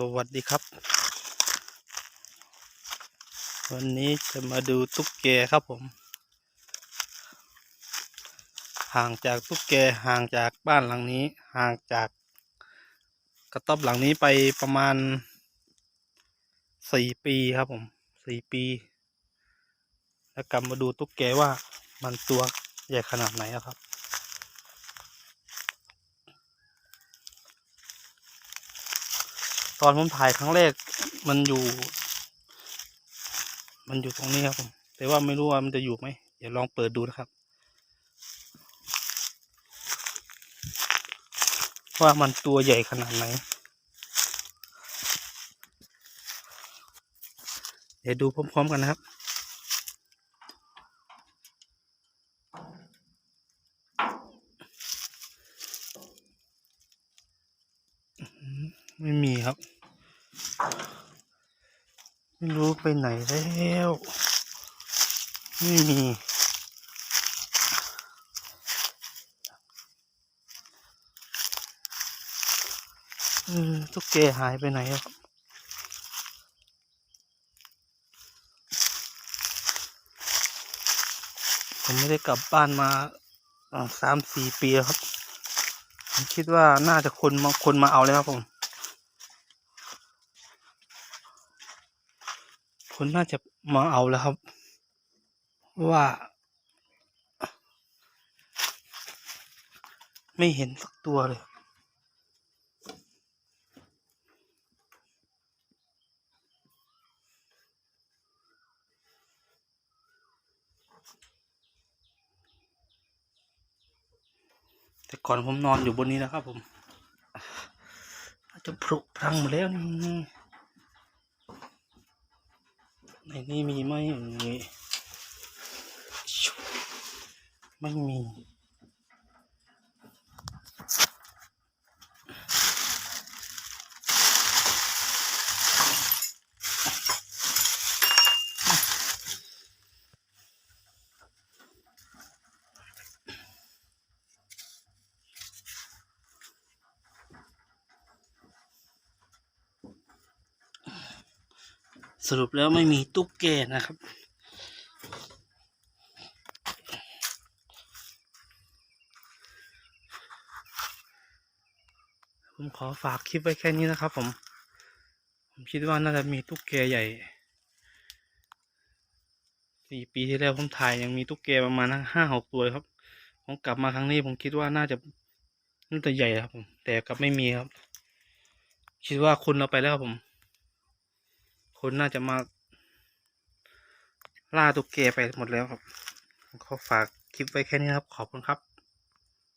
สวัสดีครับ วันนี้จะมาดูตุ๊กแกครับผม ห่างจากตุ๊กแกห่างจากบ้านหลังนี้ ห่างจากกระต๊อบหลังนี้ไปประมาณสี่ปีครับผมสี่ปี แล้วกลับมาดูตุ๊กแกว่ามันตัวใหญ่ขนาดไหนครับ ตอนผมถ่ายครั้งแรกมันอยู่ มันอยู่ตรงนี้ครับผมแต่ว่าไม่รู้ว่ามันจะอยู่ไหมเดี๋ยวลองเปิดดูนะครับ ว่ามันตัวใหญ่ขนาดไหน เดี๋ยวดูพร้อมๆกันนะครับ ไม่มีครับ ไม่รู้ไปไหนแล้ว ไม่มีเออตุ๊กแกหายไปไหนครับผมไม่ได้กลับบ้านมาสามสี่ปีแล้วครับ ผมคิดว่าน่าจะคนมาคนมาเอาแล้วครับผม คนน่าจะมาเอาแล้วครับ ว่า ไม่เห็นสักตัวเลยแต่ก่อนผมนอนอยู่บนนี้นะครับผมอาจจะผุพรังหมดแล้วนี่ ในนี่มีไหมเอ่ยชุบไม่มี สรุปแล้วไม่มีตุ๊กแกนะครับ ผมขอฝากคลิปไว้แค่นี้นะครับผม ผมคิดว่าน่าจะมีตุ๊กแกใหญ่สี่ปีที่แล้วผมถ่ายยังมีตุ๊กแกประมาณห้าหกตัวครับ ผมกลับมาครั้งนี้ผมคิดว่าน่าจะน่าจะใหญ่ครับผม แต่กลับไม่มีครับ คิดว่าคนเราไปแล้วครับผม คนน่าจะมาล่าตุ๊กแกไปหมดแล้วครับขาฝากคลิปไว้แค่นี้ครับ ขอบคุณครับ